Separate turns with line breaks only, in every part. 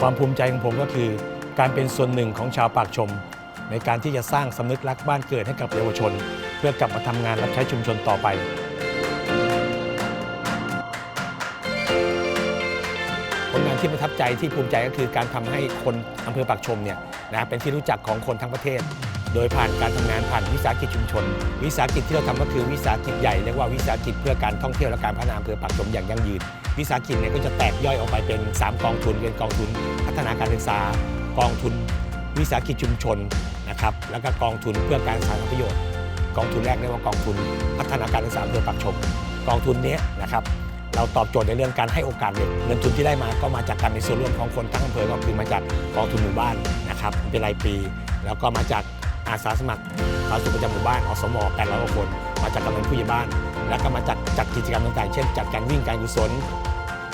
ความภูมิใจของผมก็คือ การเป็นส่วนหนึ่งของชาวปากชม ในการที่จะสร้างสำนึกรักบ้านเกิดให้กับเยาวชน เพื่อกลับมาทำงานรับใช้ชุมชนต่อไปผลงานที่ประทับใจที่ภูมิใจก็คือการทำให้คนอำเภอปากชมเนี่ยนะเป็นที่รู้จักของคนทั้งประเทศ โดยผ่านการทำงานผ่านวิสาหกิจชุมชน วิสาหกิจที่เราทำก็คือวิสาหกิจใหญ่เรียกว่าวิสาหกิจเพื่อการท่องเที่ยวและการพัฒนาอำเภอปากชมอย่างยั่งยืน วิสาหกิจเนี่ยก็จะแตกย่อยออกไปเป็น 3 กองทุนเป็นกองทุนพัฒนาการศึกษา กองทุนวิสาหกิจชุมชนนะครับแล้วก็กองทุนเพื่อการสาธารณประโยชน์ กองทุนแรกเรียกว่ากองทุนพัฒนาการศึกษาอำเภอปากชม กองทุนนี้นะครับเราตอบโจทย์ในเรื่องการให้โอกาสเด็กเงินทุนที่ได้มาก็มาจากการมีส่วนร่วมของคนทั้งอำเภอก็คือมาจากกองทุนหมู่บ้านนะครับเป็นรายปี แล้วก็มาจากอาสาสมัครความสุขประจำหมู่บ้านอสม800กว่าคน มาจากกำนันผู้ใหญ่บ้าน แล้วก็มาจากจัดกิจกรรมต่างๆ เช่น จัดการวิ่งการกุศล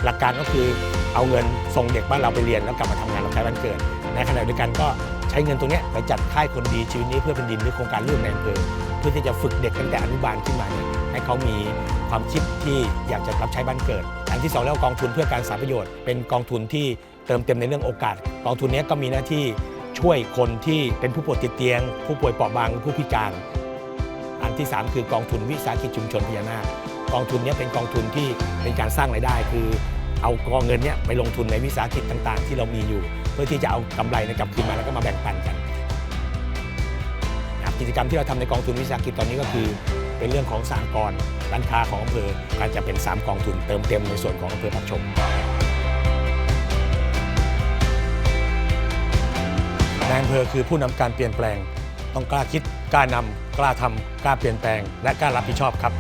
หลักการก็คือเอาเงินส่งเด็กบ้านเราไปเรียนแล้วกลับมาทำงานรับใช้บ้านเกิด ในขณะเดียวกันก็ใช้เงินตรงนี้ไปจัดค่ายคนดีชีวิตนี้เพื่อเป็นดินหรือโครงการเรื่องในอำเภอเพื่อที่จะฝึกเด็กตั้งแต่อนุบาลขึ้นมาให้เขามีความคิดที่อยากจะรับใช้บ้านเกิด อันที่สองเรียกว่ากองทุนเพื่อการสาธารณประโยชน์ เป็นกองทุนที่เติมเต็มในเรื่องโอกาส กองทุนนี้ก็มีหน้าที่ช่วยคนที่เป็นผู้ป่วยติดเตียง ผู้ป่วยเปราะบางผู้พิการ อันที่ 3 คือกองทุนวิสาหกิจชุมชนพญานาค กองทุนนี้เป็นกองทุนที่เป็นการสร้างรายได้ คือเอากองเงินนี้ไปลงทุนในวิสาหกิจต่างๆ ที่เรามีอยู่ เพื่อที่จะเอากำไรในกลับคืนมาแล้วก็มาแบ่งปันกันกิจกรรมที่เราทำในกองทุนวิสาหกิจตอนนี้ก็คือ เป็นเรื่องของสหกรร้านค้าของอำเภอการจะเป็น 3 กองทุนเติมเต็มในส่วนของอำเภอปากชมนายอำเภอคือผู้นำการเปลี่ยนแปลง ต้องกล้าคิดกล้านำกล้าทำกล้าเปลี่ยนแปลง และกล้ารับผิดชอบครับ